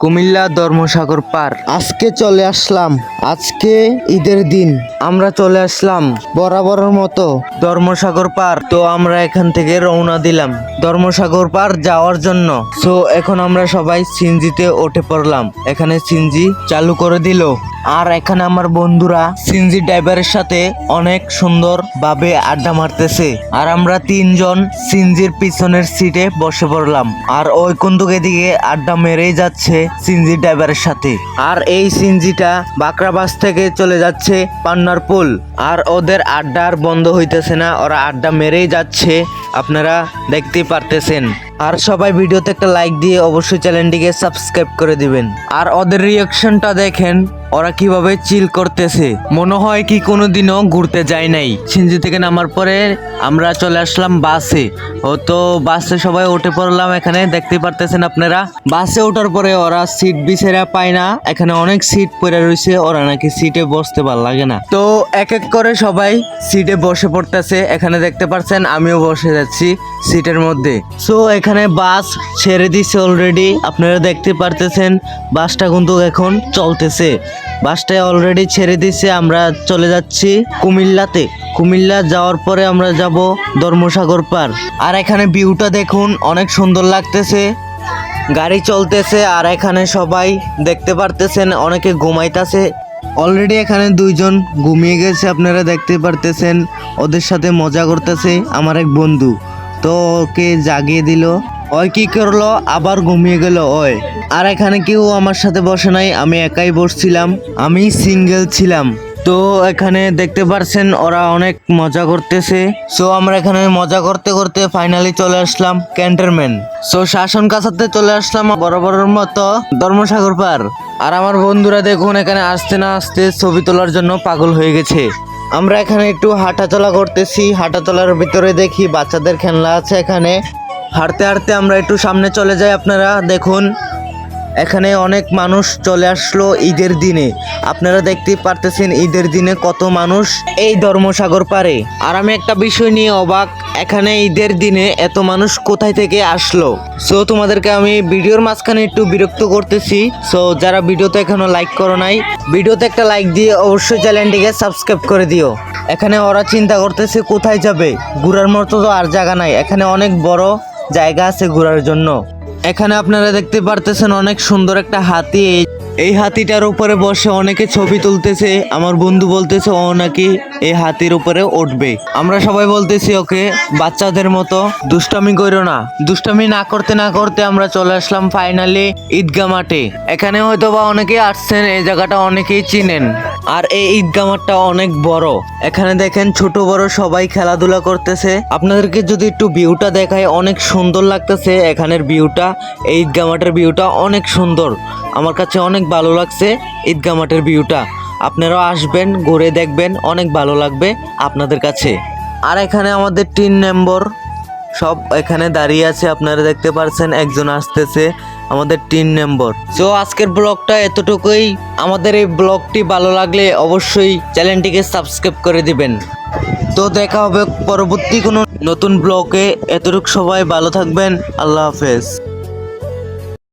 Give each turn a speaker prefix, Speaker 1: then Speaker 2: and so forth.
Speaker 1: কুমিল্লা ধর্মসাগর পার।
Speaker 2: আজকে চলে আসলাম। আজকে ঈদের দিন।
Speaker 1: আমরা চলে আসলাম
Speaker 2: বরাবরের মতো
Speaker 1: ধর্মসাগর পার। তো আমরা এখান থেকে রওনা দিলাম ধর্মসাগর পার যাওয়ার জন্য। সো এখন আমরা সবাই সিনজিতে উঠে পড়লাম। এখানে সিনজি চালু করে দিল। আর এখানে আমার বন্ধুরা সিনজি ড্রাইভারের সাথে অনেক সুন্দর ভাবে আড্ডা মারতেছে। আর আমরা তিনজন সিনজির পিছনের সিটে বসে পড়লাম। আর ওই কুন্দুকে এদিকে আড্ডা মেরেই যাচ্ছে সিনজি ড্রাইভারের সাথে। আর এই সিনজিটা বাকরাবাস থেকে চলে যাচ্ছে পান্নার পুল। আর ওদের আড্ডা আর বন্ধ হইতেছে না, ওরা আড্ডা মেরেই যাচ্ছে, আপনারা দেখতেই পারতেছেন। আর সবাই ভিডিওতে একটা লাইক দিয়ে অবশ্যই চ্যানেলটিকে সাবস্ক্রাইব করে দিবেন। আর ওদের রিয়াকশনটা দেখেন ওরা কীভাবে চিল করতেছে? মনে হয় কি কোনোদিনও ঘুরতে যায় নাই। সিনজি থেকে নামার পরে আমরা চলে আসলাম বাসে। ও তো বাসে সবাই উঠে পড়লাম এখানে, দেখতে পারতেছেন আপনারা? বাসে ওঠার পরে ওরা সিট বিছেরা পায় না। এখানে অনেক সিট পড়ে রয়েছে, ওরা নাকি সিটে বসতে ভালো লাগে না। তো এক এক করে সবাই সিটে বসে পড়তেছে। এখানে দেখতে পাচ্ছেন আমিও বসে যাচ্ছি সিটের মধ্যে। সো এখানে বাস ছেড়ে দিছে অলরেডি আপনারা দেখতে পারতেছেন, বাসটা কিন্তু এখন চলতেছে। বাসটা অলরেডি ছেড়ে দিছে আমরা চলে যাচ্ছি কুমিল্লাতে। কুমিল্লা যাওয়ার পরে আমরা যাব ধর্মসাগর পার। আর এখানে ভিউটা দেখুন, অনেক সুন্দর লাগতেছে। গাড়ি চলতেছে, আর এখানে সবাই দেখতে পারতেছেন, অনেকে ঘুমাইতেছে। অলরেডি এখানে দুইজন ঘুমিয়ে গেছে, আপনারা দেখতে পারতেছেন। ওদের সাথে মজা করতেছে আমার এক বন্ধু। তো ওকে জাগিয়ে দিল। ওই কি করল? আবার ঘুমিয়ে গেল, ওই। আর এখানে কেউ আমার সাথে বসে নাই, আমি একাই বসছিলাম, আমি সিঙ্গেল ছিলাম। তো এখানে দেখতে পারছেন, ওরা অনেক মজা করতেছে। সো আমরা এখানে মজা করতে করতে ফাইনালি চলে আসলাম ক্যান্টনমেন্ট সো শাসন কাছাতে চলে আসলাম বরাবরের মতো ধর্মসাগর পার। আর আমার বন্ধুরা দেখুন, এখানে আসতে না আসতে ছবি তোলার জন্য পাগল হয়ে গেছে। আমরা এখানে একটু হাঁটাচলা করতেছি, হাঁটাচলার ভিতরে দেখি বাচ্চাদের খেলনা আছে এখানে। হাঁটতে হাঁটতে আমরা একটু সামনে চলে যাই আপনারা, দেখুন। এখানে অনেক মানুষ চলে আসলো ঈদের দিনে। আপনারা দেখতে পারতেছেন ঈদের দিনে কত মানুষ এই ধর্মসাগর পারে। আর আমি একটা বিষয় নিয়ে অবাক, এখানে ঈদের দিনে এত মানুষ কোথায় থেকে আসলো? সো তোমাদেরকে আমি ভিডিওর মাঝখানে একটু বিরক্ত করতেছি। সো যারা ভিডিওতে এখনও লাইক করো নাই, ভিডিওতে একটা লাইক দিয়ে অবশ্যই চ্যানেলটিকে সাবস্ক্রাইব করে দিও। এখানে ওরা চিন্তা করতেছে কোথায় যাবে? ঘোরার মতো তো আর জায়গা নাই। এখানে অনেক বড় জায়গা আছে ঘোরার জন্য। এখানে আপনারা দেখতে পারতেছেন অনেক সুন্দর একটা হাতি। এই- হাতিটার উপরে বসে অনেকে ছবি তুলতেছে। আমার বন্ধু বলতেছে, ও নাকি এই হাতির উপরে উঠবে। আমরা সবাই বলতেছি, ওকে, বাচ্চাদের মতো দুষ্টামি করো না। দুষ্টামি না করতে না করতে আমরা চলে আসলাম ফাইনালি ঈদগা মাঠে। এখানে হয়তো বা অনেকে আসছেন, এই জায়গাটা অনেকেই চিনেন। আর এই ঈদগা মাঠটা অনেক বড়। এখানে দেখেন ছোট বড় সবাই খেলাধুলা করতেছে। আপনাদেরকে যদি একটু ভিউটা দেখায় অনেক সুন্দর লাগতেছে এখানের ভিউটা। এই ঈদগা মাঠের ভিউটা অনেক সুন্দর। আমার কাছে অনেক ভালো লাগছে ঈদগা মাঠের ভিউটা। আপনারাও আসবেন, ঘুরে দেখবেন, অনেক ভালো লাগবে আপনাদের কাছে। আর এখানে আমাদের তিন নম্বর সব এখানে দাঁড়িয়ে আছে, আপনারা দেখতে পারছেন, একজন আসতেছে। আমাদের তিন নম্বর। সো আজকের ব্লগটা এতটুকুই। আমাদের এই ব্লগটি ভালো লাগলে অবশ্যই চ্যানেলটিকে সাবস্ক্রাইব করে দিবেন। তো দেখা হবে পরবর্তী কোনো নতুন ব্লগে। এতটুকু সবাই ভালো থাকবেন। আল্লাহ হাফেজ।